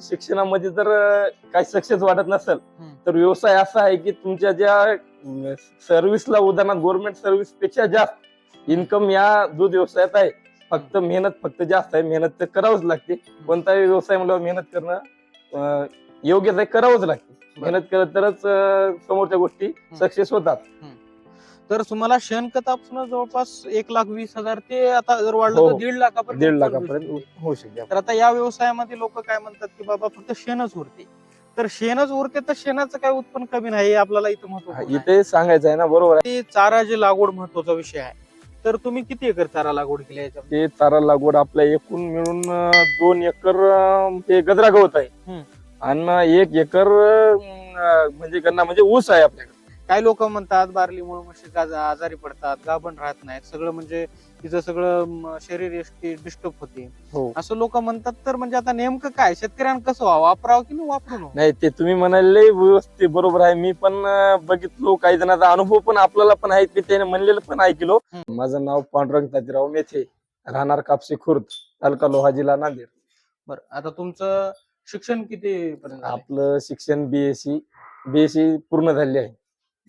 शिक्षणामध्ये जर काही सक्सेस वाटत नसेल. तर व्यवसाय असा आहे की तुमच्या ज्या सर्व्हिसला उदाहरणार्थ गव्हर्नमेंट सर्व्हिसपेक्षा जास्त इन्कम या दूध व्यवसायात आहे. फक्त मेहनत फक्त जास्त आहे. मेहनत तर करावंच लागते. कोणताही व्यवसाय म्हणल्यावर मेहनत करणं योग्यच आहे करावंच लागते. मेहनत करत तरच समोरच्या गोष्टी सक्सेस होतात. तर तुम्हाला शेणखतापासून जवळपास एक लाख वीस हजार ते आता जर वाढलं हो, तर हो. दीड लाखापर्यंत दीड लाखापर्यंत होऊ शकते. होऊ शकते. तर आता या व्यवसायामध्ये लोक काय म्हणतात की बाबा फक्त शेणच उरते. तर शेणच उरते तर शेणाचं काय उत्पन्न कमी नाही हे आपल्याला इथं महत्त्व इथे सांगायचं आहे ना बरोबर आहे. चारा जे लागवड महत्त्वाचा विषय आहे. तर तुम्ही किती एकर चारा लागवड केली याच्यामध्ये? ते चारा लागवड आपल्या एकूण मिळून अं, दोन एकर अं, हे गजरा गवत आहे. हम्म. आणि एक एकर अं, म्हणजे गन्ना म्हणजे ऊस आहे आपल्याकडे. काही लोक म्हणतात बारलीमुळे म्हशी गाज- आजारी पडतात गाभण राहत नाहीत. सगळं म्हणजे तिचं सगळं शरीर डिस्टर्ब होते. हो. असं लोक म्हणतात तर म्हणजे आता नेमकं काय? शेतकऱ्यांना कसं व्हावं? वापरावं की नाही वापरू नये? नाही ते तुम्ही म्हणाले व्यवस्थित बरोबर आहे. मी पण बघितलो काही जणांचा अनुभव पण आपल्याला पण आहे त्याने म्हणलेलं पण ऐकलो. माझं नाव पांडुरंग तातीराव मेथे राहणार कापसे खुर्द तालुका लोहा जिल्हा नांदेड. बरं आता तुमचं शिक्षण किती? आपलं शिक्षण बीएससी बीएससी पूर्ण झाले आहे.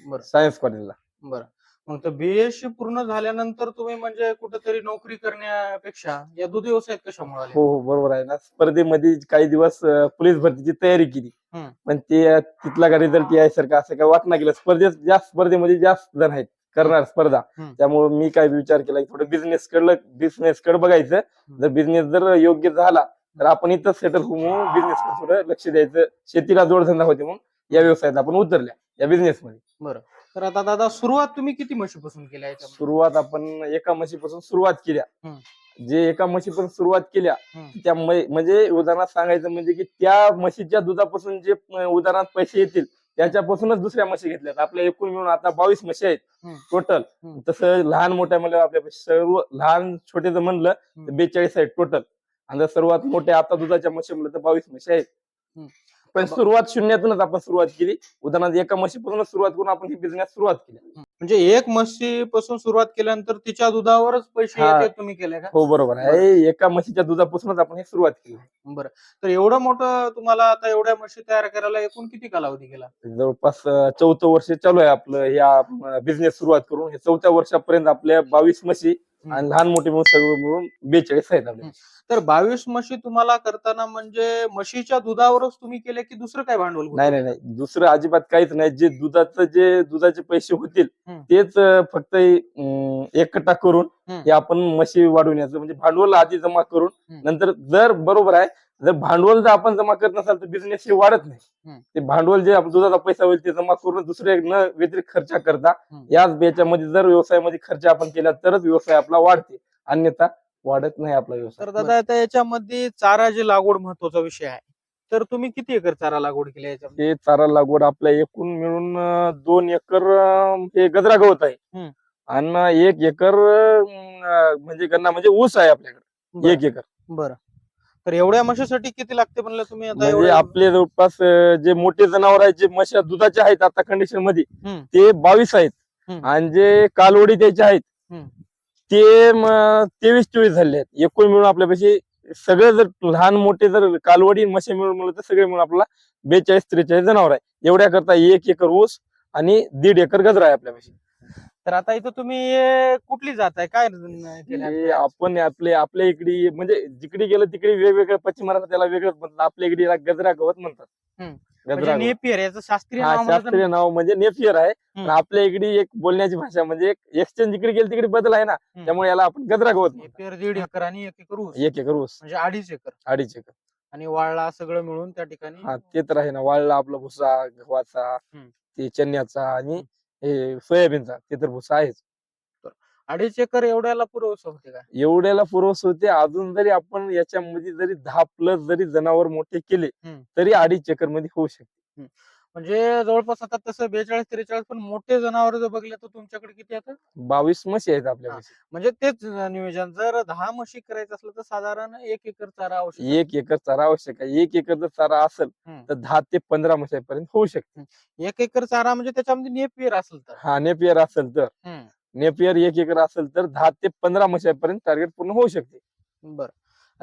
बरं. सायन्स कॉलेजला. बरं. मग तर बीएससी पूर्ण झाल्यानंतर तुम्ही म्हणजे कुठेतरी नोकरी करण्यापेक्षा या दूध व्यवसायात कशा मिळाले हो हो बरोबर आहे ना. स्पर्धेमध्ये काही दिवस अं, पोलीस भरतीची तयारी केली. हम्म. पण ते अं, तिथला का रिझल्ट यायसारखं असं काय वाटणं गेलं स्पर्धेत जास्त स्पर्धेमध्ये जास्त जण आहेत करणार स्पर्धा हम्म. त्यामुळे मी काय विचार केला की थोडं बिझनेस कडलं बिझनेस कडे बघायचं. जर बिझनेस जर योग्य झाला तर आपण इथं सेटल होऊन बिझनेस थोडं लक्ष द्यायचं. शेतीला जोडधंदा होते म्हणून या व्यवसायात आपण उतरल्या. या बिझनेस मध्ये तर आता दादा सुरुवात तुम्ही किती म्हशीपासून केली याच्यामध्ये सुरुवात आपण एका म्हशीपासून सुरुवात केल्या. जे एका म्हशीपासून सुरुवात केल्या हम्म. त्या मै- म्हणजे उदाहरणात सांगायचं म्हणजे की त्या म्हशीच्या दुधापासून जे उदाहरणात पैसे येतील त्याच्यापासूनच दुसऱ्या म्हशी घेतल्यात आपल्या एकूण मिळून आता बावीस म्हशी आहेत हम्म. टोटल हम्म. तसं लहान मोठ्या म्हणलं आपल्या सर्व लहान छोटे जर म्हणलं तर हम्म. बेचाळीस आहेत टोटल आणि जर सर्वात मोठ्या आता दुधाच्या म्हशी म्हणलं तर बावीस म्हशी आहेत. पण सुरुवात शून्यातूनच आपण सुरुवात केली. उदाहरणार्थ एका म्हशीपासूनच सुरुवात करून आपण ही बिझनेस सुरुवात केली. म्हणजे एक म्हशी पासून सुरुवात केल्यानंतर तिच्या दुधावरच पैसे हा. तुम्ही केले का? हो बरोबर आहे. एका म्हशीच्या दुधापासूनच आपण ही सुरुवात केली. बरं. तर एवढं मोठं तुम्हाला आता एवढ्या म्हशी तयार करायला एकूण किती कालावधी गेला? जवळपास अं, चौथं वर्ष चालू आहे आपलं या बिझनेस सुरुवात करून. हे चौथ्या वर्षापर्यंत आपल्या बावीस म्हशी आणि लहान मोठे मिळून सगळं मिळून बेचाळीस आहेत आपल्या तर बावीस म्हशी तुम्हाला करताना म्हणजे म्हशीच्या दुधावरच तुम्ही केले की दुसरं काय भांडवल? नाही नाही नाही दुसरं अजिबात काहीच नाही जे दुधाचं जे दुधाचे पैसे होतील. तेच फक्त अं, एकटा करून. हे आपण म्हशी वाढवण्याचं म्हणजे भांडवल आधी जमा करून. नंतर जर बरोबर आहे जर भांडवल जर आपण जमा करत नसाल तर बिझनेस हे वाढत नाही. ते भांडवल जे दुधाचा पैसा होईल ते जमा करून दुसरे न व्यतिरिक्त खर्च करता. याच याच्यामध्ये जर व्यवसायामध्ये खर्च आपण केला तरच व्यवसाय आपला वाढते. अन्यथा वाढत नाही आपला व्यवसाय. तर दादा आता याच्यामध्ये चारा जे लागवड महत्त्वाचा विषय आहे तर तुम्ही किती एकर चारा लागवड केली याच्यामध्ये? हे चारा लागवड आपल्या एकूण मिळून दोन एकर हे गजरा गवत आहे. आणि एक एकर म्हणजे गन्ना म्हणजे ऊस आहे आपल्याकडे. एक एकर. बरं. तर एवढ्या म्हशीसाठी किती लागते म्हणलं तुम्ही आता म्हणजे एवढ्या- आपले जवळपास अं, जे मोठे जनावर आहेत जे म्हशी दुधाचे आहेत आता कंडिशनमध्ये हम्म. ते बावीस आहेत हम्म. आणि जे कालवडी त्याचे आहेत हम्म. ते म- तेवीस चोवीस झाले आहेत एकूण मिळून आपल्यापाशी सगळे जर लहान मोठे जर कालवडी म्हशी मिळून म्हणलं तर सगळे मिळून आपल्याला बेचाळीस त्रेचाळीस जनावर आहे एवढ्या करता एक एकर ऊस आणि दीड एकर गजरा आहे आपल्यापाशी तर आता इथं तुम्ही कुठली जात आहे काय केलं हे आपण आपले आपल्या इकडे म्हणजे जिकडे गेलं तिकडे वेगवेगळ्या पश्चिम महाराष्ट्रात त्याला वेगळंच म्हणतात आपल्या इकडे याला गजरा गवत म्हणतात हम्म. गजरा म्हणजे गवत. नेपियर याचं शास्त्रीय हा नाव म्हणलं तर- शास्त्रीय नाव म्हणजे नेफियर आहे पण. आपल्या इकडे एक बोलण्याची भाषा म्हणजे एक एक्सचेंज जिकडे गेली तिकडे बदल आहे ना हम्म. त्यामुळे याला आपण गजरा गवत म्हणतो. नेपियर दीड एकर आणि एक एकर ऊस एक एकर ऊस म्हणजे अडीच एकर अडीच एकर आणि वाळला सगळं मिळून त्या ठिकाणी हा ते तर आहे ना वाळला आपला भुसा गव्हाचा हम्म. ते चण्याचा आणि हे सोयाबीनचा ते तर भुसा आहेच. अडीच एकर एवढ्याला पुरवस होते का? एवढ्याला पुरवस होते अजून जरी आपण याच्यामध्ये जरी दहा प्लस जरी जनावर मोठे केले. तरी अडीच एकरमध्ये होऊ शकते. म्हणजे जवळपास आता तसं बेचाळीस त्रेचाळीस पण मोठे जनावर जर बघले तर तुमच्याकडे किती आता बावीस म्हशी आहेत आपल्या म्हणजे तेच नियोजन. जर दहा म्हशी करायचं असलं तर साधारण एक एकर चारा आवश्यक. एक एकर चारा आवश्यक आहे. एक एकर जर चारा असेल. तर दहा ते पंधरा म्हशीपर्यंत होऊ शकते. एक एकर चारा म्हणजे त्याच्यामध्ये नेपियर असेल तर. हा नेपियर असेल तर. नेपियर एक एकर असेल तर दहा ते पंधरा म्हशीपर्यंत टार्गेट पूर्ण होऊ शकते. बरं.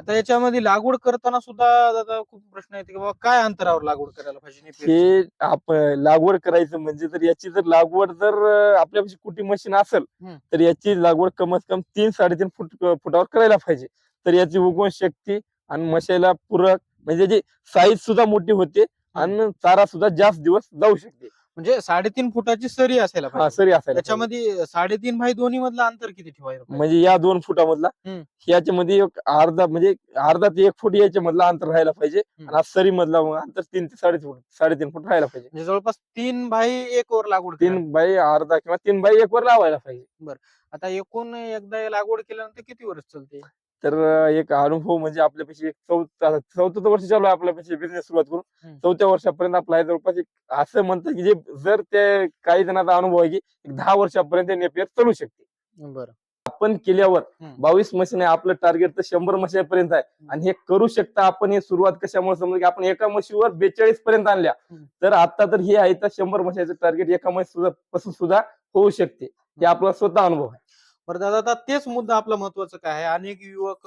आता याच्यामध्ये लागवड करताना सुद्धा दादा खूप प्रश्न येते की बाबा काय अंतरावर लागवड करायला पाहिजे? हे आपण लागवड करायचं म्हणजे तर याची जर लागवड जर आपल्यापाशी कुठे मशीन असेल. तर याची लागवड कमीत कमी तीन साडेतीन फूट फुटावर करायला पाहिजे तर याची उगवण शक्ती आणि मशाला पूरक म्हणजे जी साईज सुद्धा मोठी होते आणि चारा सुद्धा जास्त दिवस जाऊ शकते म्हणजे साडेतीन फुटाची सरी असायला हा पाहिजे सरी असायला पाहिजे. त्याच्यामध्ये साडेतीन बाय दोन्ही मधलं अंतर किती ठेवायला पाहिजे? म्हणजे या दोन फुटामधला हम्म. याच्यामध्ये एक अर्धा म्हणजे अर्धा ते एक फूट याच्या मधला अंतर राहायला पाहिजे. आणि सरी मधला अंतर तीन ते साडेतीन फूट साडेतीन फूट राहायला पाहिजे म्हणजे जवळपास तीन बाय एक वर लागवड. तीन बाय अर्धा किंवा तीन बाय एक वर लावायला पाहिजे आता एकूण एकदा लागवड केल्यानंतर किती वर्ष चालते तर एक अनुभव म्हणजे आपल्यापाशी एक चौथा चौथं वर्ष चालू आहे आपल्यापाशी बिझनेस सुरुवात करून. चौथ्या वर्षापर्यंत आपला जवळपास एक असं म्हणतात की जे जर ते काही जणांचा अनुभव आहे की एक दहा वर्षापर्यंत नेपियर चालू शकते. बरं. आपण केल्यावर. बावीस मशीन आहे आपलं टार्गेट तर शंभर मशीनपर्यंत आहे. आणि हे करू शकता आपण हे सुरुवात कशामुळे? समजा की आपण एका मशीवर बेचाळीस पर्यंत आणल्या. तर आता तर हे आहे तर शंभर मशीनचं टार्गेट एका मशी सुद्धा पासून सुद्धा होऊ शकते. हे आपला स्वतः अनुभव आहे. बरं दादा आता तेच मुद्दा आपला महत्त्वाचा काय आहे? अनेक युवक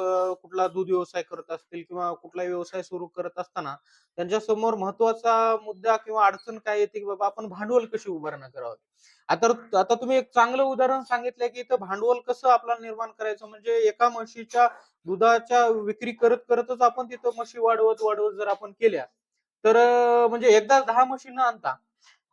कुठला दूध व्यवसाय करत असतील किंवा कुठला व्यवसाय सुरू करत असताना त्यांच्यासमोर महत्त्वाचा मुद्दा किंवा अडचण काय येते की बाबा आपण भांडवल कशी उभारणं करावं? आता आता तुम्ही एक चांगलं उदाहरण सांगितलंय की इथं भांडवल कसं आपल्याला निर्माण करायचं? म्हणजे एका म्हशीच्या दुधाच्या विक्री करत करतच आपण तिथं म्हशी वाढवत वाढवत जर आपण केल्या तर म्हणजे एकदा दहा म्हशी न आणता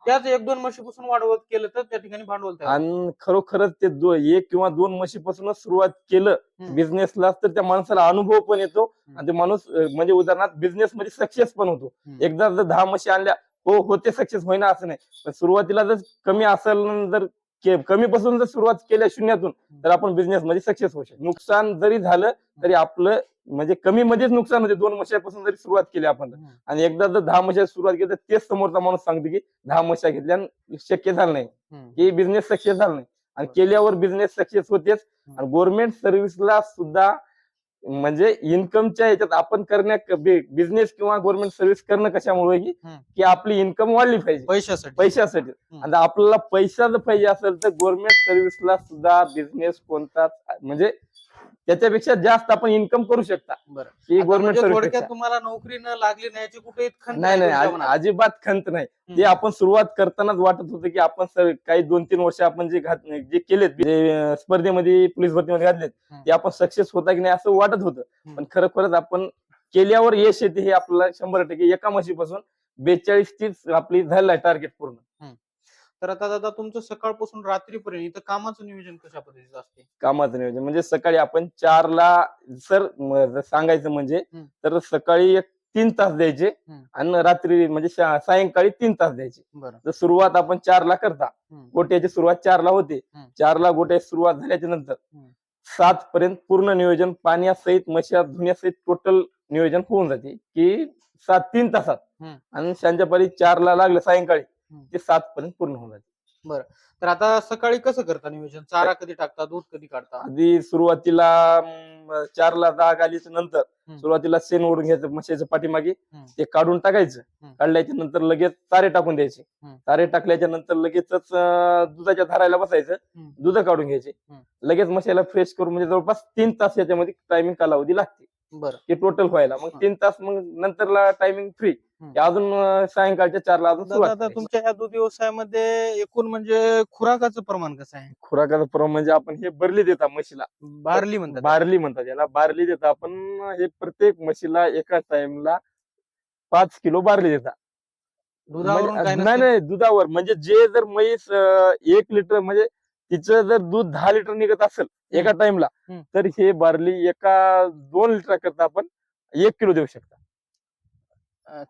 त्याच एक दोन म्हशीपासून वाढवत केलं तर त्या ठिकाणी भांडवल तयार. आणि खरोखरच ते दो- एक किंवा दोन म्हशीपासूनच सुरुवात केलं हम्म. बिझनेसला तर त्या माणसाला अनुभव पण येतो. आणि ते माणूस अं, म्हणजे उदाहरणार्थ बिझनेस मध्ये सक्सेस पण होतो हम्म. एकदा जर दहा म्हशी आणल्या हो होते सक्सेस होईना असं नाही पण सुरुवातीला जर कमी असेल जर के- कमीपासून जर सुरुवात केल्या शून्यातून तर आपण बिझनेस मध्ये सक्सेस होऊ शकतो नुकसान जरी झालं तरी आपलं म्हणजे कमी मध्येच नुकसान होते दोन म्हशापासून जरी सुरुवात केली आपण. आणि एकदा जर दहा म्हशा सुरुवात केली तर तेच समोरचा माणूस सांगतो की दहा म्हशा घेतल्या शक्य झालं नाही. की बिझनेस सक्सेस झाला नाही आणि. केल्यावर बिझनेस सक्सेस होतेच. आणि गव्हर्नमेंट सर्व्हिसला सुद्धा म्हणजे इन्कमच्या याच्यात आपण करण्या बिझनेस किंवा गव्हर्नमेंट सर्व्हिस करणं कशामुळे की आपली इन्कम वाढली पाहिजे पैशासाठी पैशासाठी. आणि आपल्याला पैसा जर पाहिजे असेल तर गव्हर्नमेंट सर्व्हिसला सुद्धा बिझनेस कोणताच म्हणजे त्याच्यापेक्षा जास्त आपण इन्कम करू शकता आता गव्हर्नमेंट म्हणजे सर्व्हिस थोडक्यात तुम्हाला नोकरी न लागली नाही याची कुठे खंत नाही नाही तुमच्या आज- मनात. अजिबात खंत नाही. ते आपण सुरुवात करतानाच वाटत होतं की आपण सर काही दोन तीन वर्ष आपण जे घात जे केलेत जे अं, स्पर्धेमध्ये पोलीस भरतीमध्ये घातलेत हम्म. ते आपण सक्सेस होता की नाही असं वाटत होतं हम्म. पण खरोखरच आपण केल्यावर यश येते हे आपल्याला शंभर टक्के एका म्हशीपासून बेचाळीस तीच आपली झालेला आहे टार्गेट पूर्ण तर आता दादा तुमचं सकाळपासून रात्रीपर्यंत इथं कामाचं नियोजन कशा पद्धतीचं असते कामाचं नियोजन म्हणजे सकाळी आपण चारला सर म- जर सांगायचं म्हणजे हम्म. तर सकाळी एक तीन तास द्यायचे हम्म. आणि रात्री म्हणजे शा- सायंकाळी तीन तास द्यायचे बरं तर सुरुवात आपण चारला करता हम्म. गोट्याची सुरुवात चारला होते हम्म. चारला गोट्याची सुरुवात झाल्याच्यानंतर हम्म. सात पर्यंत पूर्ण नियोजन पाण्यासहित मशा धुण्यासहित टोटल नियोजन होऊन जाते की सात तीन तासात हम्म. आणि संध्याकाळी चारला लागलं सायंकाळी. ते सात पर्यंत पूर्ण होऊन जाते तर आता सकाळी कसं करता नियोजन चारा कधी टाकता दूध कधी काढता आधी सुरुवातीला अं, चारला जाग आलीच्या नंतर हम्म. सुरुवातीला शेण ओढून घ्यायचं मशाच्या पाठीमागे हम्म. ते काढून टाकायचं हम्म. काढल्याच्या नंतर लगेच तारे टाकून द्यायचे हम्म. तारे टाकल्याच्या नंतर लगेचच अं, दुधाच्या धारायला बसायचं हम्म. दूध काढून घ्यायचे हम्म. लगेच मशाला फ्रेश करून म्हणजे जवळपास तीन तास याच्यामध्ये टायमिंग कालावधी लागते बरं ते टोटल व्हायला. मग. तीन तास मग नंतरला टायमिंग फ्री. अजून सायंकाळच्या चारला अजून आता. तुमच्या या दूध व्यवसायामध्ये एकूण म्हणजे खुराकाचं प्रमाण कसं आहे? खुराकाचं प्रमाण म्हणजे आपण हे बरली देतात म्हशीला. बारली म्हणतात बारली म्हणतात याला. बारली देतात आपण हे प्रत्येक म्हशीला एका टाइमला पाच किलो बारली देतात दुधावरून काय म्हणजे- नाही? नाही दुधावर. म्हणजे जे जर म्हैस एक लिटर म्हणजे तिचं जर दूध दहा लिटर निघत असेल एका टाइमला. तर हे बारली एका दोन लिटर करता आपण एक किलो देऊ शकता.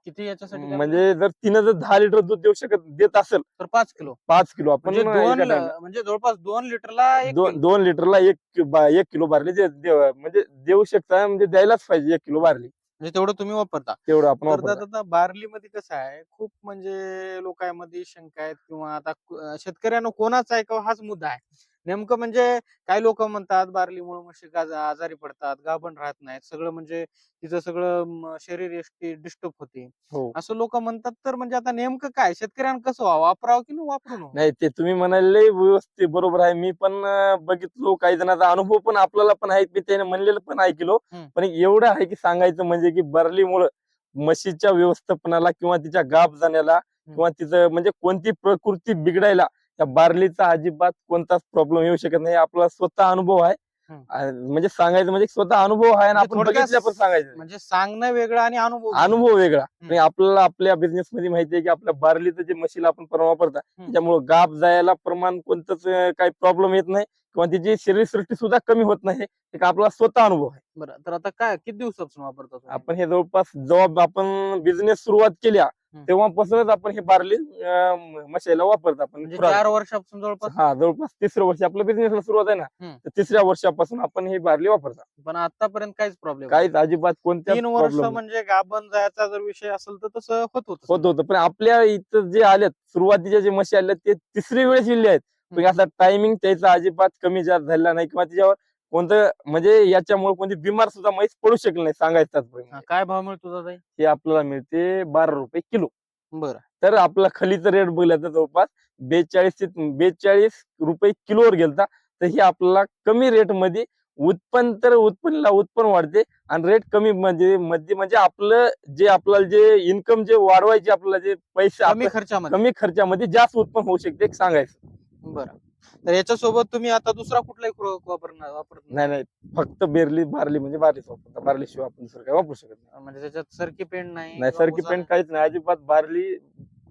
किती याच्यासाठी म्हणजे जर तिनं जर दहा लिटर दूध देऊ शकत देत असेल तर पाच किलो. पाच किलो. आपण म्हणजे म्हणजे जवळपास दोन लिटरला दोन लिटरला एक एक किलो बारली म्हणजे देऊ शकता म्हणजे द्यायलाच पाहिजे एक किलो बारली म्हणजे तेवढं तुम्ही वापरता तेवढं आपण तर वापरतो. दादा आता बारली मध्ये कसं आहे खूप म्हणजे लोकांमध्ये शंका आहेत किंवा आता क- शेतकऱ्यांना कोणाचा ऐकावं हाच मुद्दा आहे नेमकं म्हणजे काही लोक म्हणतात बारलीमुळे म्हशी आजारी पडतात गाभण राहत नाहीत. सगळं म्हणजे तिचं सगळं शरीर डिस्टर्ब होते. हो. असं लोक म्हणतात तर म्हणजे आता नेमकं काय? शेतकऱ्यांना कसं व्हावं वापरावं की न वापरू नये? नाही ते तुम्ही म्हणाले व्यवस्थित बरोबर आहे. मी पण बघितलो काही जणांचा अनुभव पण आपल्याला पण आहे. मी त्याने म्हणलेलं पण ऐकलो. पण एवढं आहे की सांगायचं म्हणजे की बरलीमुळं म्हशीच्या व्यवस्थापनाला किंवा तिच्या गाभ जाण्याला किंवा तिचं म्हणजे कोणती प्रकृती बिघडायला त्या बारलीचा अजिबात कोणताच प्रॉब्लेम येऊ शकत नाही. आपला स्वतः अनुभव आहे. म्हणजे सांगायचं म्हणजे स्वतः अनुभव आहे आणि म्हणजे आपण बघितलं पण सांगायचं म्हणजे सांगणं वेगळं आणि अनुभव वेगळा. अनुभव वेगळा. आणि आपल्याला आपल्या बिझनेस मध्ये माहितीये की आपल्या बारलीचं जे मशीन आपण परवा वापरता त्याच्यामुळे गाप जायला प्रमाण कोणतंच काही प्रॉब्लेम येत नाही. किंवा तिची शरीर सृष्टी सुद्धा कमी होत नाही एक आपला स्वतः अनुभव आहे बरं तर आता काय किती दिवसापासून वापरता तुम्ही? आपण हे जवळपास जेव्हा आपण बिझनेस सुरुवात केल्या हम्म. तेव्हापासूनच आपण हे बारली अं, मशाला वापरतो आपण म्हणजे. चार वर्षापासून जवळपास हा जवळपास तिसरं वर्ष आपलं बिझनेसला सुरुवात आहे ना हम्म. तर तिसऱ्या वर्षापासून आपण हे बारली वापरतो पण आतापर्यंत काहीच प्रॉब्लेम काहीच अजिबात कोणत्या तीन वर्ष म्हणजे गाभण जायचा जर विषय असेल तर तसं होत होत होत होतं पण आपल्या इथं जे आलेत सुरुवातीच्या जे म्हशी आल्या ते तिसरी वेळेस इल्ले आहेत पण. असा टायमिंग त्याचा अजिबात कमी जास्त झालेला नाही किंवा त्याच्यावर कोणतं म्हणजे याच्यामुळे कोणती बिमार सुद्धा म्हैस पडू शकली नाही सांगायचं. काय भाव मिळतो दादा? हे आपल्याला मिळते बारा रुपये किलो. बरं. तर आपला खलीचा रेट बघला तर जवळपास बेचाळीस ते बेचाळीस रुपये किलोवर गेलता. तर हे आपल्याला कमी रेटमध्ये उत्पन्न तर उत्पन्नला उत्पन्न वाढते आणि रेट कमी म्हणजे मध्ये म्हणजे आपलं जे आपल्याला जे इन्कम जे वाढवायचे आपल्याला जे पैसे कमी खर्चामध्ये. कमी खर्चामध्ये जास्त उत्पन्न होऊ शकते सांगायचं. बरं. तर याच्यासोबत तुम्ही आता दुसरा कुठलाही वापरणार वापरत नाही? नाही फक्त बेरली बारली म्हणजे बारलीच वापरता. बारली शिवाय आपण दुसरं काही वापरू शकत नाही. म्हणजे त्याच्यात सरकी पेंड नाही नाही किंवा सरकी पेंट काहीच नाही. अजिबात बारली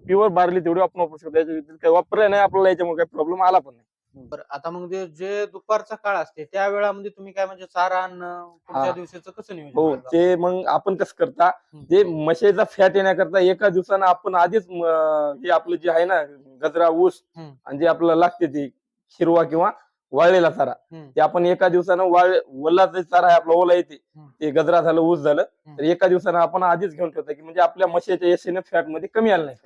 प्युअर बारली तेवढी आपण वापरू शकतो. याच्या व्यतिरिक्त काही वापरलं नाही आपल्याला याच्यामुळे काही प्रॉब्लेम आला पण नाही. बरं आता मग जे- जे दुपारचा काळ असते त्या वेळामध्ये तुम्ही काय म्हणजे चारा आणणं पुढच्या हा. दिवसाचं कसं नियोजन हो करता? ते मग आपण कसं करता हम्म. ते मशाईचा फॅट येण्याकरता एका दिवसानं आपण आधीच म, हे आपलं जे आहे ना गजरा ऊस हम्म. आणि जे आपल्याला लागते ते हिरवा किंवा वाळलेला चारा हम्म. ते आपण एका दिवसानं वाळ वल्ला जे चारा आहे आपला ओला येते हम्म. ते गजरा झालं ऊस झालं हम्म. तर एका दिवसानं आपण आधीच घेऊन ठेवतो की म्हणजे आपल्या मशाच्या एसीने फॅटमध्ये कमी आलं नाही.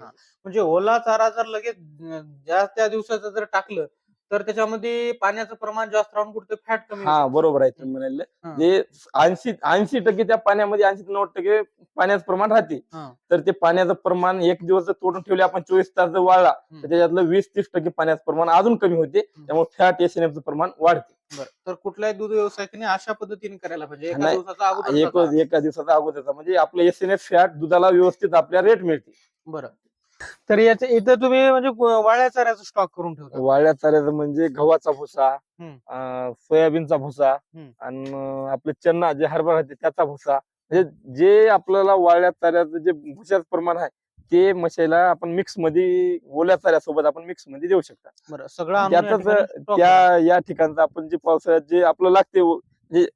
म्हणजे ओला चारा जर लगेच अं, ज्या त्या दिवसाचं जर टाकलं तर त्याच्यामध्ये पाण्याचं प्रमाण जास्त राहून कुठे फॅट कमी हा. बरोबर आहे तुम्ही म्हणाले हा. जे ऐंशी ऐंशी टक्के त्या पाण्यामध्ये ऐंशी ते नव्वद टक्के पाण्याचं प्रमाण राहते हा. तर ते पाण्याचं प्रमाण एक दिवस जर तोडून ठेवले आपण चोवीस तास जर वाळला हम्म. तर त्याच्यातलं वीस तीस टक्के पाण्याचं प्रमाण अजून कमी होते त्यामुळे फॅट एसएनएफचं प्रमाण वाढते बरं तर कुठल्याही दूध व्यवसायाने अशा पद्धतीने करायला पाहिजे एका नाही, दिवसाचा अगोदर एक चारा. एका दिवसाचा अगोदरचा म्हणजे आपलं एसएनएफ फॅट दुधाला व्यवस्थित आपल्या रेट मिळते बरं तर याच्या इथं तुम्ही म्हणजे वाळ्या चाऱ्याचा स्टॉक करून ठेवता वाळ्या चाऱ्याचं म्हणजे गव्हाचा भुसा. अं, सोयाबीनचा भुसा हम्म. आणि आपले चन्ना जे हरभरा राहते त्याचा भुसा म्हणजे जे आपल्याला वाळ्या चाऱ्याचं जे भुशाचं प्रमाण आहे ते मशाला आपण मिक्समध्ये ओल्या चाऱ्यासोबत आपण मिक्समध्ये देऊ शकता बरं सगळं आणून या त्यातच ठिकाणी stock करा. त्या या ठिकाणचं आपण जे पावसाळ्यात जे आपलं लागते व- जे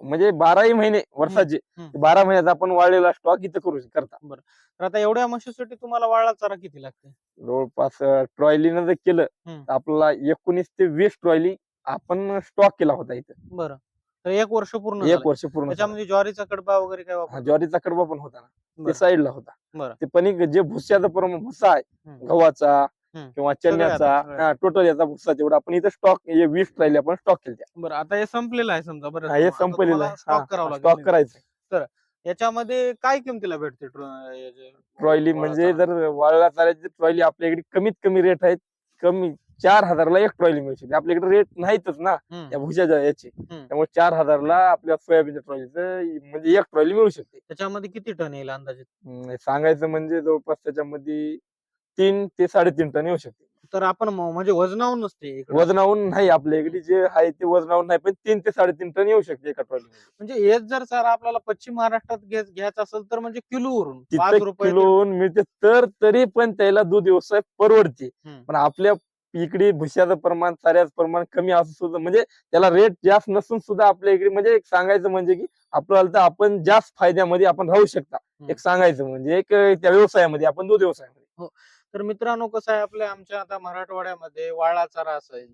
म्हणजे बाराही महिने वर्षाचे हम्म. बारा महिन्यात आपण वाळलेला स्टॉक इथं करू शक- करता तर आता एवढ्या म्हशीसाठी तुम्हाला वाळला चारा किती लागते जवळपास ट्रॉयलीनं जर केलं हम्म. तर आपल्याला एकोणीस ते वीस ट्रॉयली आपण स्टॉक केला होता इथं बरं तर एक वर्ष पूर्ण एक. वर्ष पूर्ण झालं. त्याच्यामध्ये ज्वारीचा कडबा वगैरे काय हा, वापर ज्वारीचा कडबा पण होता ना बरं. ते साईडला होता बरं. ते पण एक जे भुस्याचा प्रमाण भुसा आहे हम्म. गव्हाचा. किंवा चण्याचा. टोटल याचा भुसा तेवढा आपण इथं स्टॉक वीस ट्रॉयली आपण स्टॉक केल्या बरं आता हे संपलेलं आहे समजा बरं हे संपलेलं आहे. स्टॉक करावं स्टॉक लागेल करायचं. याच्यामध्ये काय किमतीला भेटते ट्रॉयली म्हणजे? जर वाळला चाऱ्याची ट्रॉयली आपल्याकडे कमीत कमी रेट आहेत. कमी चार हजारला एक ट्रॉयली मिळू शकते आपल्याकडे रेट नाहीतच ना. या भुजाच्या याची. त्यामुळे चार हजारला आपल्या सोयाबीनच्या ट्रॉलीचं म्हणजे एक ट्रॉली मिळू शकते. त्याच्यामध्ये किती टन येईल अंदाजे? सांगायचं म्हणजे जवळपास त्याच्यामध्ये तीन ते साडेतीन टन येऊ शकते. तर आपण म- म्हणजे वजनावून नसते इकडं. वजनावून नाही आपल्या इकडे जे आहे ते वजनावून नाही पण तीन ते साडेतीन टन येऊ शकते एका ट्रॉली म्हणजे हेच जर चारा आपल्याला पश्चिम महाराष्ट्रात घे- घ्यायचा असेल तर म्हणजे किलोवरून पाच तिथं रुपये ते- किलोन मिळते तर तरी पण त्याला दूध व्यवसाय परवडते. हम्म. पण आपल्या इकडे भुशाचं प्रमाण चाऱ्याचं प्रमाण कमी असून सुद्धा म्हणजे त्याला रेट जास्त नसून सुद्धा आपल्या इकडे म्हणजे एक सांगायचं म्हणजे की आपल्याला तर आपण जास्त फायद्यामध्ये आपण राहू शकता. हम्म. एक सांगायचं म्हणजे एक त्या व्यवसायामध्ये आपण दूध व्यवसायामध्ये. तर मित्रांनो कसं आहे आपल्या आमच्या आता मराठवाड्यामध्ये वाळा चारा असेल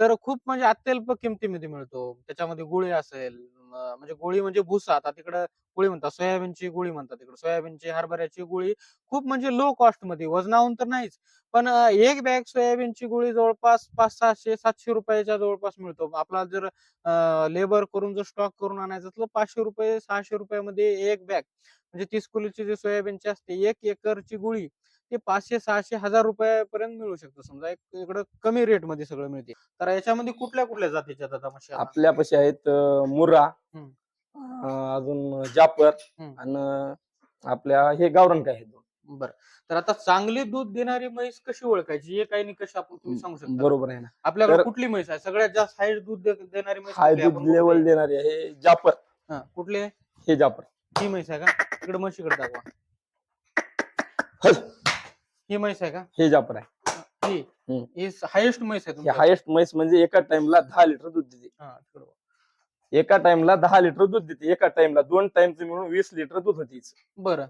तर खूप म्हणजे अत्यल्प किमतीमध्ये मिळतो. त्याच्यामध्ये गुळी असेल म्हणजे गोळी म्हणजे भुसा. आता तिकडं गोळी म्हणतात सोयाबीनची गोळी म्हणतात तिकडे. सोयाबीनची हरभऱ्याची गोळी खूप म्हणजे लो कॉस्टमध्ये वजनाहून तर नाहीच. पण एक बॅग सोयाबीनची गोळी जवळपास पाच सहाशे सातशे रुपयाच्या जवळपास मिळतो. आपला जर लेबर करून जर स्टॉक करून आणायचं तर पाचशे रुपये सहाशे रुपयामध्ये एक बॅग म्हणजे तीस किलोची जी सोयाबीनची असते एक एकरची गोळी ते पाचशे सहाशे हजार रुपयापर्यंत मिळू शकतं समजा एक इकडं कमी रेटमध्ये सगळं मिळते तर याच्यामध्ये कुठल्या कुठल्या जातीच्या आता म्हशी? आपल्यापाशी आहेत अं, मुर्रा हम्म. अं, अजून जापर हम्म. आणि आपल्या हे गावरण काय आहेत. बरं तर आता चांगली दूध देणारी म्हैस कशी ओळखायची हे काही निकष आपण तुम्ही सांगू शकता बरोबर आहे ना आपल्याकडे तर- कुठली म्हैस आहे सगळ्यात जास्त हाय दूध दे- देणारी म्हैस हाय कुठली आहे? दूध आपण लेवल? देणारे हे जापर हा, कुठली आहे? हे जापर ही म्हैस आहे का इकडे म्हशीकडे दाखवा हल, ही म्हैस आहे का? हे जापर आहे. ही? हम्म. ही हायेस्ट म्हैस आहे हे. हायेस्ट म्हैस म्हणजे एका टाइमला दहा लिटर दूध देते. हा. एका टाइमला दहा लिटर दूध देते. एका टाइमला दोन टाइमचं मिळून वीस लिटर दूध होते हिचं. बरं.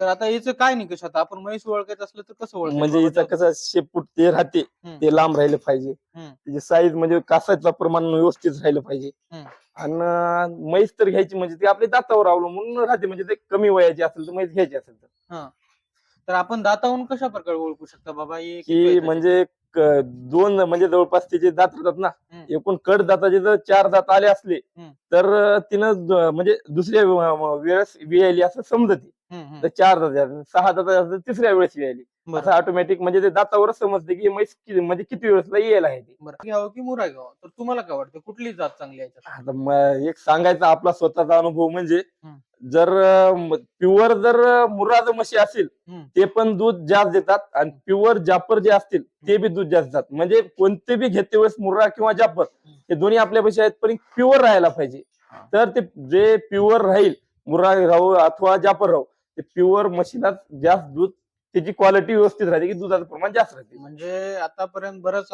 तर आता हिचं काय निकष आता? आपण म्हैस ओळखायचं असलं तर कसं ओळखायचं? म्हणजे हिचं जास्त- कसं शेपूट ते राहते. हम्म. ते लांब राहिलं पाहिजे. हम्म. त्याची साईज म्हणजे कासाचं प्रमाण व्यवस्थित राहिलं पाहिजे. हम्म. आणि म्हैस तर घ्यायची म्हणजे ती आपल्या दातावर अवलंबून राहते. म्हणजे ते कमी वयाची असेल तर म्हैस घ्यायची असेल तर. तर आपण दातावरून कशा प्रकारे ओळखू शकता बाबा हे किती की आहे? म्हणजे क- दोन म्हणजे जवळपास तिचे दात राहतात ना हम्म. एकूण कड दाताचे जर चार दात आले असले हम्म. तर तिनं द- म्हणजे दुसऱ्या वे- वेळेस वियाली असं समजते हम्म, हम्म. तर चार दात झाले. सहा दात झाले तर तिसऱ्या वेळेस बरं असं ऑटोमॅटिक म्हणजे ते दातावरच समजते की म्हैस कि- म्हणजे किती वेळेसला यायला आहे ती बरं घ्यावं की मुरा घ्यावं तर तुम्हाला काय वाटतं कुठली जात चांगली आहे याच्यात? आता म- एक सांगायचा आपला स्वतःचा अनुभव म्हणजे हम्म. जर प्युअर जर मुराद म्हशी असेल. ते पण दूध जास्त देतात आणि प्युअर जापर जे असतील ते बी दूध जास्त देतात. म्हणजे कोणते बी घेते वेळेस मुर्रा किंवा जापर हे दोन्ही आपल्यापाशी आहेत पण प्युअर राहायला पाहिजे. तर ते जे प्युअर राहील मुर्रा राहू अथवा जापर राहू ते प्युअर म्हशीला जास्त दूध त्याची क्वालिटी व्यवस्थित राहते की दुधाचं प्रमाण जास्त राहते. म्हणजे आतापर्यंत बरंच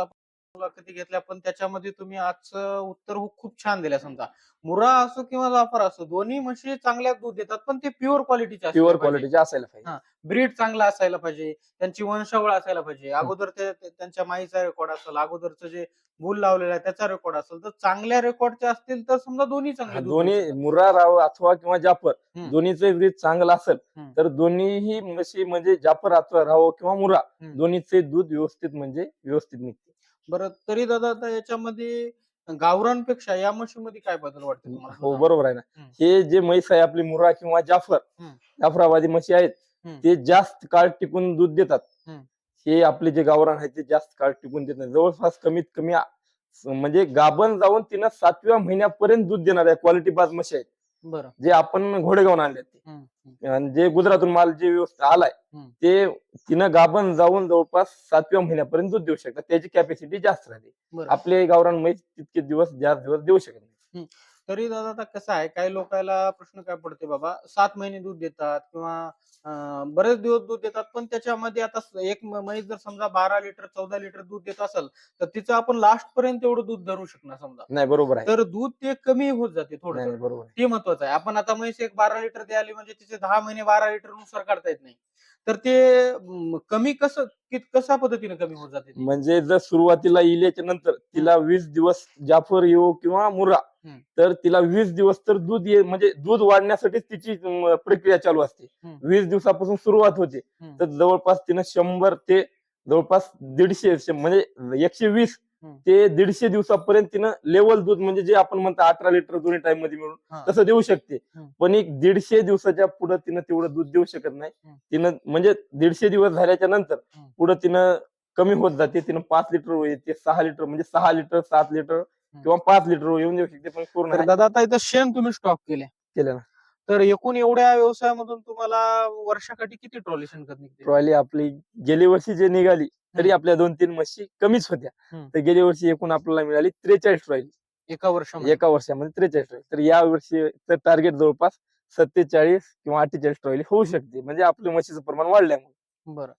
मुलाखती घेतल्या पण त्याच्यामध्ये तुम्ही आजचं उत्तर हु- खूप छान दिलं समजा मुरा असो किंवा जाफर असो दोन्ही म्हशी चांगल्या दूध देतात पण ते प्युअर क्वालिटीचे प्युअर क्वालिटीचे असायला पाहिजे हा. ब्रीड चांगला असायला पाहिजे त्यांची वंशावळ असायला पाहिजे अगोदर ते त्यांच्या माईचा रेकॉर्ड असेल अगोदरचं जे भूल लावलेलं आहे त्याचा रेकॉर्ड असेल तर चांगल्या रेकॉर्डचे असतील तर समजा दोन्ही हा, चांगले दोन्ही. मुर्रा राहू अथवा किंवा जापर हम्म. दोन्हीचे ब्रीज चांगलं असेल. तर दोन्हीही म्हशी म्हणजे जापर अथवा राहो किंवा मुरा. दोन्हीचे दूध व्यवस्थित म्हणजे व्यवस्थित निघते बरं तरी दादा आता याच्यामध्ये गावरांपेक्षा या म्हशीमध्ये काय बदल वाटते तुम्हाला हो बरोबर आहे ना हम्म. हे जे म्हैस आहे आपली मुरा किंवा जाफर हम्म. जाफराबादी म्हशी आहेत हम्म. ते जास्त काळ टिकून दूध देतात हम्म. हे आपले जे गावरान आहेत ते जास्त काळ टिकून देत नाही जवळपास कमीत कमी आ- म्हणजे गाभण जाऊन तिनं सातव्या महिन्यापर्यंत दूध देणाऱ्या क्वालिटी बाज म्हशी आहेत बरं. जे आपण घोडेगावून आणले ते. आणि जे गुजरातून माल जे व्यवस्था आलाय. ते तिनं गाभण जाऊन जवळपास सातव्या महिन्यापर्यंत दूध देऊ शकतात. त्याची कॅपॅसिटी जास्त राहते आपले गावरान म्हैस तितके दिवस जास्त दिवस देऊ शकत नाही. तरी दादा आता कसं आहे काही लोकांना प्रश्न काय पडते बाबा सात महिने दूध देतात किंवा बरेच दिवस दूध देतात पण त्याच्यामध्ये आता एक म्हैस जर समजा बारा लिटर चौदा लिटर दूध देत असेल तर तिचं आपण लास्ट पर्यंत एवढं दूध धरू शकणार समजा नाही बरोबर आहे तर दूध ते कमी होत जाते थोडं बरोबर. ते महत्वाचं आहे आपण आता म्हैस एक बारा लिटर द्याली म्हणजे तिचे दहा महिने बारा लिटरनुसार काढता येत नाही तर ते कमी कसं कशा पद्धतीने कमी होत जाते? म्हणजे जर सुरुवातीला इल्याच्या नंतर तिला वीस दिवस जाफर येऊ किंवा मुरा. तर तिला वीस दिवस तर दूध ये म्हणजे दूध वाढण्यासाठीच तिची प्रक्रिया चालू असते. वीस दिवसापासून सुरुवात होते. तर जवळपास तिनं शंभर ते जवळपास दीडशे म्हणजे एकशे वीस. ते दीडशे दिवसापर्यंत तिनं लेवल दूध म्हणजे जे आपण म्हणतो अठरा लिटर दोन्ही टाइममध्ये मिळून. तसं देऊ शकते. पण एक दीडशे दिवसाच्या पुढे तिनं तेवढं दूध देऊ शकत नाही. तिनं म्हणजे दीडशे दिवस झाल्याच्यानंतर. पुढे तिनं कमी होत जाते तिनं पाच लिटर येते सहा लिटर म्हणजे सहा लिटर सात लिटर किंवा पाच लिटर येऊन देऊ शकते पण पूर्ण तर दादा आता इथं शेण तुम्ही स्टॉक केले. केलं ना. तर एकूण एवढ्या व्यवसायामधून तुम्हाला वर्षाकाठी किती ट्रॉली शेणखत निघते? ट्रॉली आपली गेली वर्षी जे निघाली तरी हम्म. आपल्या दोन तीन म्हशी कमीच होत्या. हम्म. तर गेल्या वर्षी एकूण आपल्याला मिळाली त्रेचाळीस ट्रॉली एका वर्षामध्ये? एका वर्षामध्ये त्रेचाळीस ट्रॉली तर या वर्षी टार्गेट जवळपास सत्तेचाळीस किंवा अठ्ठेचाळीस ट्रॉली होऊ शकते. म्हणजे आपल्या म्हशीचं प्रमाण वाढल्यामुळे. बरं.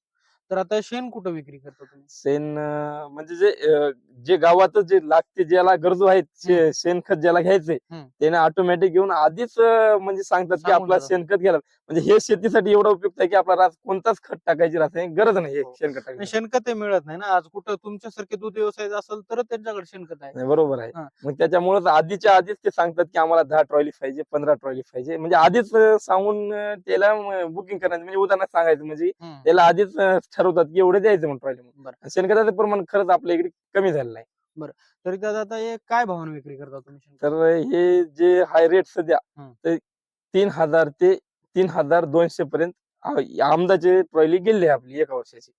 तर आता शेण कुठं विक्री करता तुम्ही शेण अं, म्हणजे जे अं, जे गावातच जे लागते ज्याला गरजू आहेत शे- शेणखत ज्याला घ्यायचंय हम्म. त्याने ऑटोमॅटिक घेऊन आधीच अं, म्हणजे सांगतात की सांगून आपला देतात. शेणखत घ्यायला म्हणजे हे शेतीसाठी एवढं उपयुक्त आहे की आपला रास कोणताच खत टाकायची रासायनिक गरज नाही हे हो. शेणखत आणि टाकायची शेणखत हे मिळत नाही ना आज कुठं तुमच्यासारखे दूध व्यवसाय असेल तर त्यांच्याकडे शेणखत आहे नाही, बरोबर आहे हा. मग त्याच्यामुळे आधीच्या आधीच ते सांगतात की आम्हाला दहा ट्रॉली पाहिजे पंधरा ट्रॉली पाहिजे म्हणजे आधीच अं, सांगून अं, त्याला बुकिंग करायचं म्हणजे उदाहरणार्थ सांगायचं म्हणजे हम्म. त्याला आधीच अं, ठरवतात की एवढे द्यायचं म्हणून ट्रॉली बरं. शेणखताचं प्रमाण खरंच आपल्या इकडे कमी झालेलं आहे तरी दादा आता हे काय भावाने विक्री करता तुम्ही शेणखत? तर हे जे हाय रेट सध्या हम्म. ते तीन हजार ते तीन हजार दोनशे पर्यंत आ- आमदाचे ट्रॉली गेली आपली एका वर्षाची.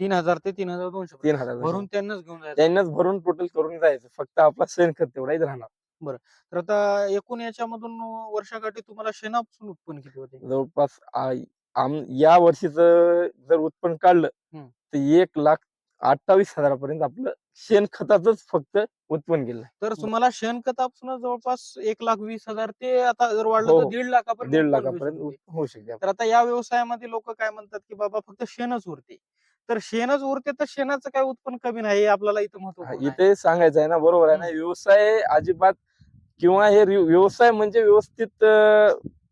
तीन हजार ते तीन हजार दोनशे तीन हजार भरून त्यांनाच घेऊन जायचं? त्यांनाच भरून टोटल करून जायचं. फक्त आपला शेणखत तेवढाच राहणार. तर आता एकूण याच्यामधून वर्षाकाठी तुम्हाला शेणापासून उत्पन्न किती होते? जवळपास आ- आम- या वर्षीच जर उत्पन्न काढलं. तर एक लाख अठ्ठावीस हजारापर्यंत आपलं शेणखताच फक्त उत्पन्न गेलं तर तुम्हाला शेणखतापासून जवळपास एक लाख वीस हजार ते आता जर वाढलं हो, तर हो. दीड लाखापर्यंत दीड लाखापर्यंत होऊ शकते. तर आता या व्यवसायामध्ये लोक काय म्हणतात की बाबा फक्त शेणच उरते तर शेणच उरते तर शेणाचं काय उत्पन्न कमी नाही हे आपल्याला इथं महत्त्व इथे सांगायचं आहे ना बरोबर आहे ना व्यवसाय अजिबात किंवा हे व्यवसाय म्हणजे व्यवस्थित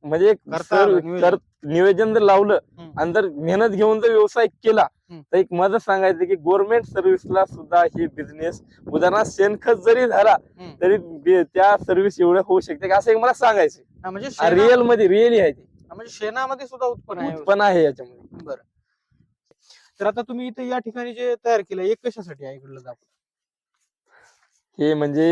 म्हणजे एक करता सर- आलं, नियोजन. कर- नियोजन जर लावलं हम्म. आणि जर मेहनत घेऊन जर व्यवसाय केला हम्म. तर एक माझं सांगायचं की गव्हर्नमेंट सर्व्हिसला सुद्धा ही बिझनेस उदाहरणार्थ शेणखत जरी झाला हम्म. तरी बे- त्या सर्व्हिस एवढं होऊ शकते का असं एक मला सांगायचं हा, म्हणजे शेणा- रिअलमध्ये रिअली आहे ते हा, म्हणजे शेणामध्ये सुद्धा उत्पन्न आहे उत्पन्न आहे याच्यामध्ये बरं तर आता तुम्ही इथे या ठिकाणी जे तयार केलं हे कशासाठी आहे इकडलं दाखव हे म्हणजे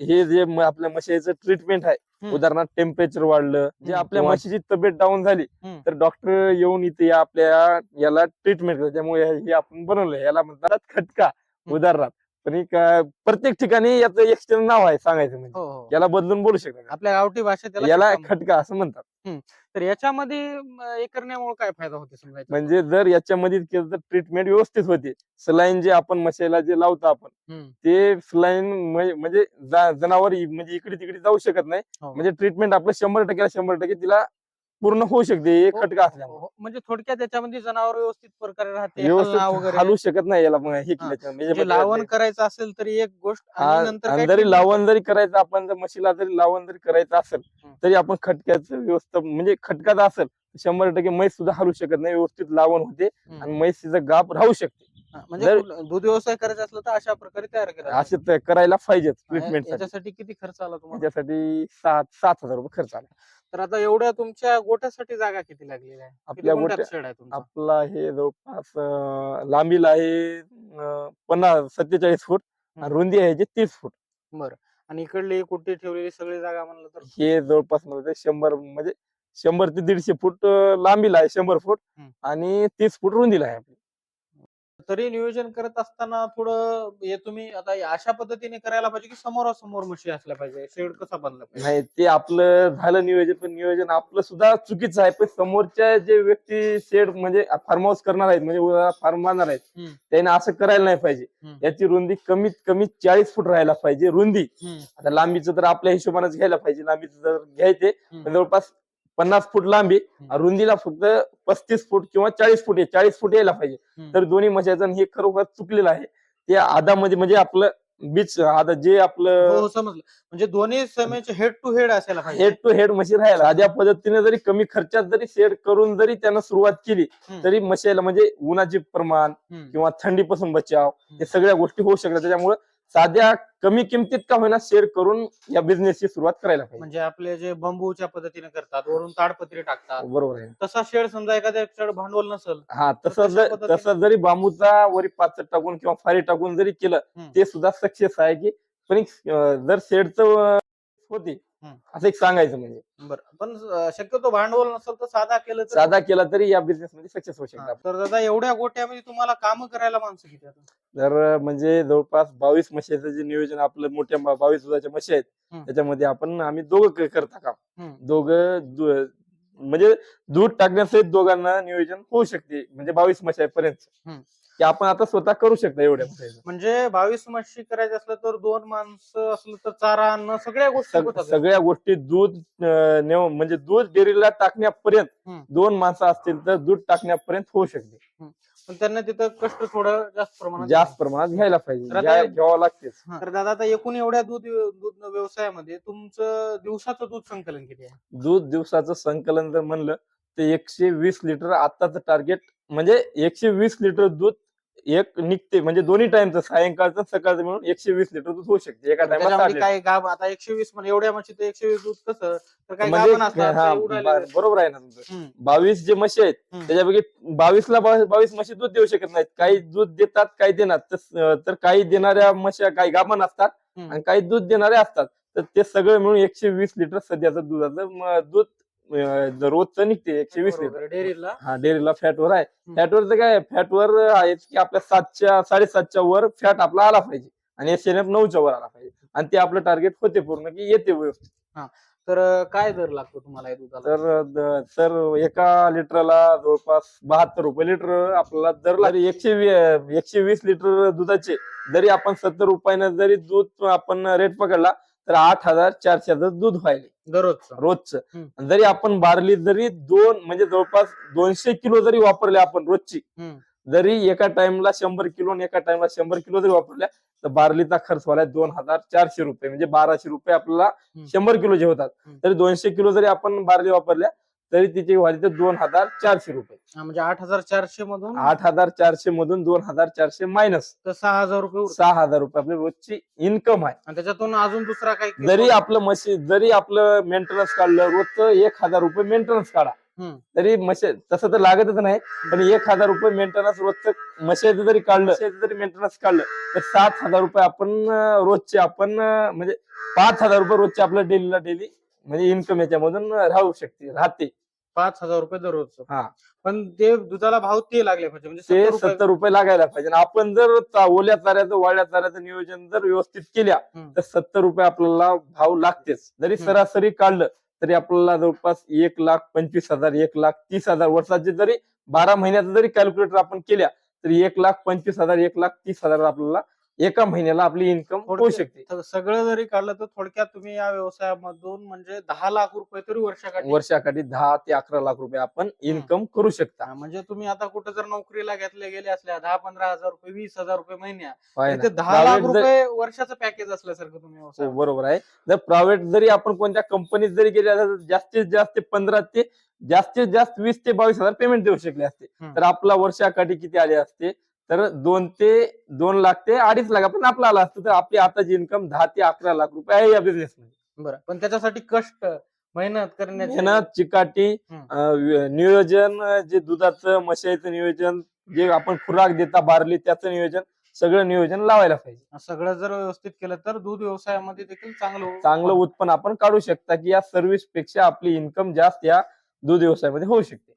हे जे म- आपल्या म्हशीचं ट्रीटमेंट आहे. उदाहरणार्थ टेम्परेचर वाढलं जे. आपल्या म्हशीची तब्येत डाऊन झाली. तर डॉक्टर येऊन इथे या आपल्या याला ट्रीटमेंट त्यामुळे हे आपण बनवलंय. याला म्हणतात खटका. उदाहरणार्थ पण एक अं, प्रत्येक ठिकाणी याचं एक्सटेंड नाव आहे सांगायचं म्हणजे हो हो याला बदलून बोलू शकतात आपल्या गावठी भाषेत याला खटका म्हणतात. खटका असं म्हणतात तर याच्यामध्ये हे करण्यामुळे काय फायदा होतो समजा? म्हणजे जर याच्यामध्ये केलं तर ट्रीटमेंट व्यवस्थित होते सलाईन जे आपण म्हशीला जे लावतो आपण हम्म. ते सलाईन म्हणजे जा- जनावर इ- म्हणजे इकडे तिकडे जाऊ शकत नाही हो. म्हणजे ट्रीटमेंट आपलं शंभर टक्के शंभर टक्के तिला पूर्ण होऊ शकते एक हो, खटका हो, असल्यामुळे. हो. म्हणजे थोडक्यात त्याच्यामध्ये जनावर व्यवस्थित प्रकारे राहते व्यवस्थित हलना वगैरे. हलू शकत नाही याला मग हे केल्याच्या म्हणजे म्हणजे लावण करायचं असेल तरी एक गोष्ट आणि हा, नंतर आणि काय जरी लावण जरी करायचं आपण जर म्हशीला जरी लावण जरी करायचं असेल हम्म. तरी आपण खटक्याचं व्यवस्था म्हणजे खटकाचं असेल शंभर टक्के म्हैस सुद्धा हलू शकत नाही व्यवस्थित लावण होते हम्म. आणि म्हैस तिचं गाप राहू शकते. हा, म्हणजे जर- कुठलं- दूध व्यवसाय करायचा असला तर अशा प्रकारे तयार करायचं. असे करायला पाहिजेत ट्रीटमेंट याच्यासाठी किती खर्च आला तुम्हाला? त्याच्यासाठी सात सात हजार रुपये खर्च आला. तर आता एवढ्या तुमच्या गोठ्यासाठी जागा किती लागलेली आहे? किती आपल्या शेड आहे तुमचा? आपला हे जवळपास अं, लांबीला आहे अं, पन्नास सत्तेचाळीस फूट आणि. रुंदी आहे जे तीस फूट. बरं. आणि इकडली कुठे ठेवलेली सगळी जागा म्हणलं तर? हे जवळपास मला ते शंभर म्हणजे शंभर ते दीडशे फूट अं, लांबीला आहे शंभर फूट हम्म. आणि तीस फूट रुंदीला आहे आपली. तरी नियोजन करत असताना थोडं हे तुम्ही आता अशा पद्धतीने करायला पाहिजे की समोरासमोर म्हशी असल्या पाहिजे शेड कसा बांधला पाहिजे नाही ते आपलं झालं नियोजन पण नियोजन आपलं सुद्धा चुकीचं आहे पण समोरच्या जे व्यक्ती शेड म्हणजे फार्म हाऊस करणार आहेत म्हणजे फार्म बांधणार आहेत हम्म. त्याने असं करायला नाही पाहिजे हम्म. याची रुंदी कमीत कमी चाळीस फूट राहायला पाहिजे रुंदी हम्म. आता लांबीचं तर आपल्या हिशोबानेच घ्यायला पाहिजे लांबीचं जर घ्यायचे हम्म. जवळपास पन्नास फूट लांबी रुंदीला फक्त पस्तीस फूट किंवा चाळीस फूट चाळीस फूट यायला पाहिजे. तर दोन्ही मशाचं हे खरोखर चुकलेलं आहे ते आधामध्ये म्हणजे आपलं बीच आता जे हो आपलं हो, समजलं म्हणजे दोन्ही समयचे हेड टू हेड असायला हेड टू हेड मशीन राहायला साध्या पद्धतीने जरी कमी खर्चात जरी शेड करून जरी त्यानं सुरुवात केली. तरी मशाला म्हणजे उन्हाचे प्रमाण. किंवा थंडीपासून बचाव. हे सगळ्या गोष्टी होऊ शकतात त्याच्यामुळे साध्या कमी किमतीत का होईना शेअर करून या बिझनेसची सुरुवात करायला पाहिजे म्हणजे आपले जे बंबूच्या पद्धतीने करतात वरून ताडपत्री टाकतात बरोबर आहे तसा शेड समजा एखाद्या शेड भांडवल नसेल हा तसं जर पद्धतीने- तसं जरी बांबूचा वरी पाचट टाकून किंवा फारी टाकून जरी केलं हम्म. ते सुद्धा सक्सेस आहे की पण एक, अं, जर शेडचं होती. असं एक सांगायचं म्हणजे. बरं. पण शक्यतो भांडवल नसेल तर साधा केलं तर? साधा केला तरी या बिझनेस मध्ये सक्सेस होऊ हा, शकतात तर दादा एवढ्या गोट्यामध्ये तुम्हाला काम करायला माणसं किती आता? तर म्हणजे जवळपास बावीस म्हशीचं जे नियोजन आपलं मोठ्या बा- बावीस दुधाच्या म्हशी आहेत. हम्म. त्याच्यामध्ये आपण आम्ही दोघं क- करता काम. हम्म. दोघं दु- म्हणजे दूध टाकण्यासहित दोघांना नियोजन होऊ शकते. म्हणजे बावीस म्हशापर्यंत हम्म. की आपण आता स्वतः करू शकता एवढ्या. म्हणजे बावीस म्हशी करायचे असलं तर दोन माणसं असलं तर चारा अन्न सगळ्या गोष्टी सग- होतात. सगळ्या गोष्टी दूध अं, नेऊ म्हणजे दूध डेअरीला टाकण्यापर्यंत हम्म. दोन माणसं असतील तर दूध टाकण्यापर्यंत होऊ शकते पण त्यांना तिथं कष्ट थोडं जास्त प्रमाणात जास्त प्रमाणात घ्यायला पाहिजे तर आता घ्या- घ्यावं लागतेच आहे. तर दादा आता एकूण एवढ्या दूध दूध व्यवसायामध्ये तुमचं दिवसाचं दूध संकलन किती आहे दूध दिवसाचं संकलन जर म्हणलं तर एकशे वीस लिटर आताच टार्गेट म्हणजे एकशे वीस लिटर दूध एक निघते म्हणजे दोन्ही टाइमचं सायंकाळचं सकाळचं मिळून एकशे वीस लिटर दूध होऊ शकते. एका काही गाभ आता एकशे वीस म्हणजे एवढ्या म्हशी तर एकशे वीस दूध कसं? तर काही म्हणजे गाभण असतात हा, काही उडालेले बा- असतात. बरोबर आहे ना तुमचं. हम्म, बावीस जे म्हशी आहेत हम्म. त्याच्यापैकी बावीसला बावीस बावीस म्हशी दूध देऊ शकत नाहीत. काही दूध देतात काही देणार. तर तर काही देणाऱ्या म्हशी काही गाभण असतात हम्म. आणि काही दूध देणारे असतात. तर ते सगळं मिळून एकशे वीस लिटर सध्याचं दुधाचं म- दूध अं, रोजचं निघते एकशे वीस लिटर. बरोबर, डेअरीला? हा डेअरीला फॅटवर आहे. हम्म. फॅटवरचं काय फॅटवर आहेच की आपल्या सातच्या साडेसातच्या वर फॅट आपला आला पाहिजे. आणि एस एन एफ नऊच्या वर आला पाहिजे. आणि ते आपलं टार्गेट होते पूर्ण की येते व्यवस्थित. तर अं, काय दर लागतो तुम्हाला या दुधाला? तर द- तर एका लिटरला जवळपास बहात्तर रुपये लिटर आपल्याला दर लागेल एकशे वी- एकशे वीस लिटर दुधाचे. जरी आपण सत्तर रुपयानं जरी दूध आपण रेट पकडला तर आठ हजार चारशेचं दूध व्हायले दररोजचं रोजचं जरी आपण बारली जरी दोन म्हणजे जवळपास दोनशे किलो जरी वापरले आपण रोजची. जरी एका टाइमला शंभर किलो आणि एका टाइमला शंभर किलो जरी वापरल्या तर बारलीचा खर्च व्हायला दोन हजार चारशे रुपये म्हणजे बाराशे रुपये आपल्याला. शंभर किलोचे होतात हम्म. तरी दोनशे किलो जरी आपण बारली वापरल्या तरी तिची तर दोन हजार चारशे रुपये. हा, म्हणजे आठ हजार चारशे मधून? आठ हजार चारशे मधून दोन हजार चारशे मायनस तर सहा हजार रुपये उरतात. सहा हजार रुपये आपली रोजची इन्कम आहे. आणि त्याच्यातून अजून दुसरा काही जरी आपलं मशीन जरी आपलं मेंटेनन्स काढलं रोजचं एक हजार रुपये मेंटेनन्स काढा. हम्म. तरी मशीन तसं तर लागतच नाही पण एक हजार रुपये मेंटेनन्स रोजचं मशीन जरी काढलं जरी मेंटेनन्स काढलं तर सात हजार रुपये आपण अं, रोजचे आपण अं, म्हणजे पाच हजार रुपये रोजचे आपलं डेलीला डेली म्हणजे इन्कम याच्यामधून राहू शकते राहते पाच हजार रुपये दररोजचं हा. पण ते दुधाला भाव ते लागले पाहिजे म्हणजे ते 70 रुपये- सत्तर रुपये लागायला पाहिजे आणि आपण जर चा- ओल्या चाऱ्याचं वाळ्या चाऱ्याचं नियोजन जर व्यवस्थित केल्या हम्म. तर सत्तर रुपये आपल्याला भाव लागतेच जरी हम्म. सरासरी काढलं तरी आपल्याला जवळपास एक लाख पंचवीस हजार एक लाख तीस हजार वर्षाचे जरी बारा महिन्याचं जरी कॅल्क्युलेटर आपण केल्या तरी एक लाख पंचवीस हजार एक लाख तीस हजार आपल्याला एका महिन्याला आपली इन्कम होऊ शकते. तर सगळं जरी काढलं तर थोडक्यात तुम्ही या व्यवसायामधून म्हणजे दहा लाख रुपये तरी वर्षाकाठी वर्षाकाठी दहा ते अकरा लाख रुपये आपण इन्कम करू शकता. म्हणजे तुम्ही आता कुठे जर नोकरीला घेतले गेले असल्या दहा पंधरा हजार रुपये वीस हजार रुपये महिन्या. दहा लाख रुपये वर्षाचं पॅकेज असल्यासारखं तुम्ही हो, बरोबर आहे. जर प्रायव्हेट जरी आपण कोणत्या कंपनीत जरी गेले तर जास्तीत जास्त पंधरा ते जास्तीत जास्त वीस ते बावीस हजार पेमेंट देऊ शकले असते. तर आपला वर्षाकाठी किती आले असते? तर दोन ते दोन लाख ते अडीच लाख पण आपला आला असतं. तर आपली आताची इन्कम दहा ते अकरा लाख रुपये आहे या बिझनेस मध्ये. बरं. पण त्याच्यासाठी कष्ट मेहनत करण्याची मेहनत चिकाटी नियोजन जे दुधाचं मशाईचं नियोजन जे आपण खुराक देता बारली त्याचं नियोजन सगळं नियोजन लावायला पाहिजे. सगळं जर व्यवस्थित केलं तर दूध व्यवसायामध्ये देखील चांगलं चांगलं उत्पन्न आपण काढू शकता की या सर्व्हिसपेक्षा आपली इन्कम जास्त या दूध व्यवसायामध्ये होऊ शकते.